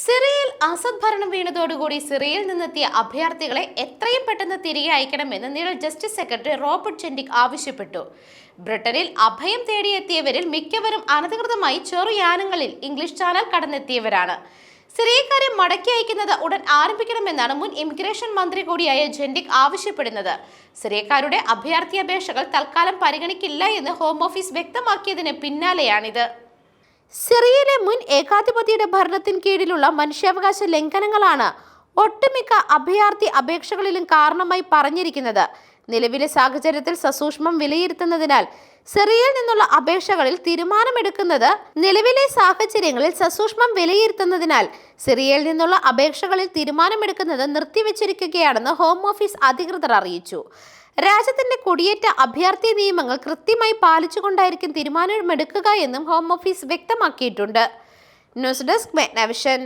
സിറിയയിൽ അസദ് ഭരണം വീണതോടുകൂടി സിറിയയിൽ നിന്നെത്തിയ അഭയാർത്ഥികളെ എത്രയും പെട്ടെന്ന് തിരികെ അയക്കണമെന്ന് നിഴൽ ജസ്റ്റിസ് സെക്രട്ടറി റോബർട്ട് ചെൻഡിക് ആവശ്യപ്പെട്ടു. ബ്രിട്ടനിൽ അഭയം തേടിയെത്തിയവരിൽ മിക്കവരും അനധികൃതമായി ചെറുയാനങ്ങളിൽ ഇംഗ്ലീഷ് ചാനൽ കടന്നെത്തിയവരാണ്. സിറിയക്കാരെ മടക്കി അയക്കുന്നത് ഉടൻ ആരംഭിക്കണമെന്നാണ് മുൻ ഇമിഗ്രേഷൻ മന്ത്രി കൂടിയായ ജെൻഡിക് ആവശ്യപ്പെടുന്നത്. സിറിയക്കാരുടെ അഭയാർത്ഥി അപേക്ഷകൾ തൽക്കാലം പരിഗണിക്കില്ല എന്ന് ഹോം ഓഫീസ് വ്യക്തമാക്കിയതിന് പിന്നാലെയാണിത്. സിറിയയിലെ മുൻ ഏകാധിപതിയുടെ ഭരണത്തിന് കീഴിലുള്ള മനുഷ്യാവകാശ ലംഘനങ്ങളാണ് ഒട്ടുമിക്ക അഭയാർത്ഥി അപേക്ഷകളിലും കാരണമായി പറഞ്ഞിരിക്കുന്നത്. നിലവിലെ സാഹചര്യത്തിൽ സസൂക്ഷ്മം വിലയിരുത്തുന്നതിനാൽ സിറിയയിൽ നിന്നുള്ള അപേക്ഷകളിൽ തീരുമാനമെടുക്കുന്നത് നിലവിലെ സാഹചര്യങ്ങളിൽ സസൂക്ഷ്മം വിലയിരുത്തുന്നതിനാൽ സിറിയയിൽ നിന്നുള്ള അപേക്ഷകളിൽ തീരുമാനമെടുക്കുന്നത് നിർത്തിവെച്ചിരിക്കുകയാണെന്ന് ഹോം ഓഫീസ് അധികൃതർ അറിയിച്ചു. രാജ്യത്തിന്റെ കുടിയേറ്റ അഭ്യർത്ഥി നിയമങ്ങൾ കൃത്യമായി പാലിച്ചുകൊണ്ടായിരിക്കും തീരുമാനമെടുക്കുക എന്നും ഹോം ഓഫീസ് വ്യക്തമാക്കിയിട്ടുണ്ട്. News desk മെഗ്നവിഷൻ